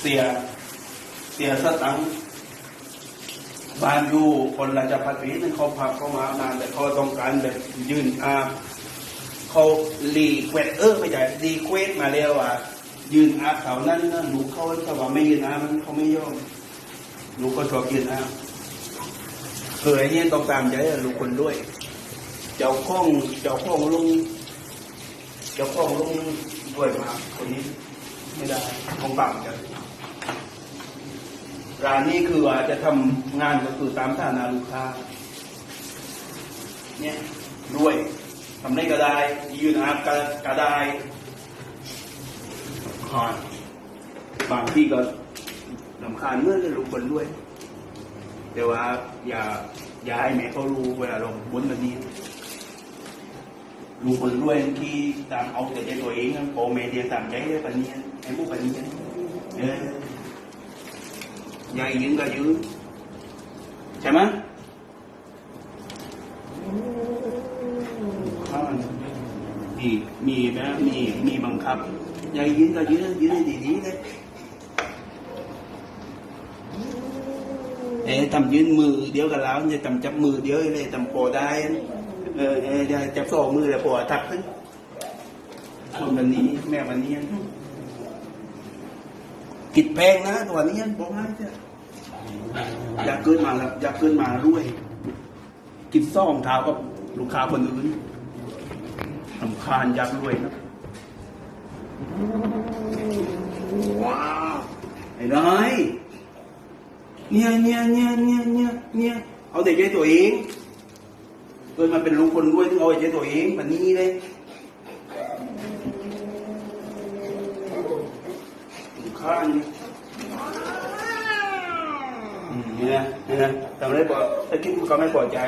เสียเสียสตังบ้านอยู่คนราชพัฒน์นั่นเขาพักเขามานานแต่เขาต้องการแบบยืนอาเขารีเควสเออไม่ใช่รีเควสมาแล้วว่ายืนอาเขานั้นนะลูเขาถ้าว่าไม่ยืนอามันเขาไม่ยอมลูก็ชอบยืนอาเคยเนี่ยต้องตามใจลูกคนด้วย เจ้าข้องเจ้าข้องลุงเจ้าข้องลุงด้วยมาคนนี้ ไม่ได้ของต่างกัน ร้านนี้คือว่าจะทำงานก็คือตามฐานะลูกค้า เนี่ยด้วยทำได้ก็ได้ยืนอาบก็กได้อ่าบางที่ก็ลำคาญเมื่อเลยลูกคนด้วย แต่ว่าอย่าอย่าให้แม่เขารู้เวลาเราบนแบบนี้ลูกคนรวยที่ตามเอาแต่ใจตัวเองอะพ่อแม่เดียวตามใจเลยปันนี้ไอ้พวกปันนี้เออ ใหญ่ยืนก็ยืนใช่ไหมข้าวมีมีนะมีมีบังคับใหญ่ยืนก็ยืนยืนดีๆเลยเอ๊ะทำยืนมือเดียวกับเราจะทำจับมือเดียวเลยทำโปรได้เออเออจะจับสองมือแล้วปวดทักขึ้นคนวันนี้แม่วันนี้ กิดแพงนะตัวนี้บอกให้เถอะอยากเกินมาแล้วอยากเกินมาด้วย กินซ่องเท้ากับลูกค้าคนอื่นสำคาญอยากรวยนะว้าวไอ้นายเนี่ยเนี่ยเนี่ยเนี่ยเนี่ยเนี่ยเอาแต่ใจตัวเองเกิดมาเป็นลูกคนรวยถึงเอาไอ้ใจตัวเองแบบนี้เลย ข้างนี่นะนี่นะทำได้พอถ้าคิดก็ไม่พอใจ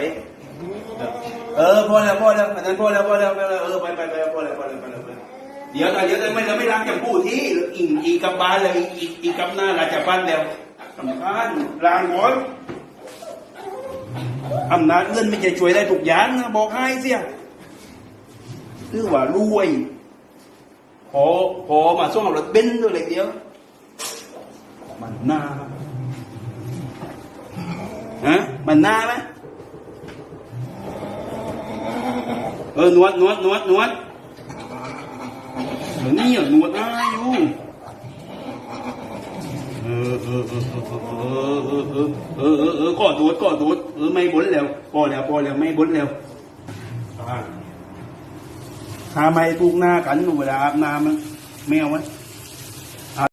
เออพอแล้วพอแล้วอันนั้นพอแล้วพอแล้วพอแล้วเออไปไปไปพอแล้วพอแล้วพอแล้วพอแล้วเดี๋ยวกันเดี๋ยวกันไม่เราไม่รักจำพูดที่อีกอีกกับบ้านแล้วอีกอีกกกับหน้าราชพัฒน์แล้วสำคัญลางหมดอำนาจเงินไม่จะช่วยได้ทุกอย่างนะบอกให้เสียคือว่ารวยพอพอมาส่งเอารถเบนซ์ด้วเลยเดียว มันน่าฮะมันหน่าไหมเออนวดนวดนวดนวดเออนี่อะนวดได้อยู่เออเออเออเออเออเออเออเออเออก็ดูดก็ดูดเออไม่บนแล้วพอแล้วพอแล้วไม่บนแล้วถ้าไม่ปลูกหน้ากันเวลาอาบน้ำมันแมวมัน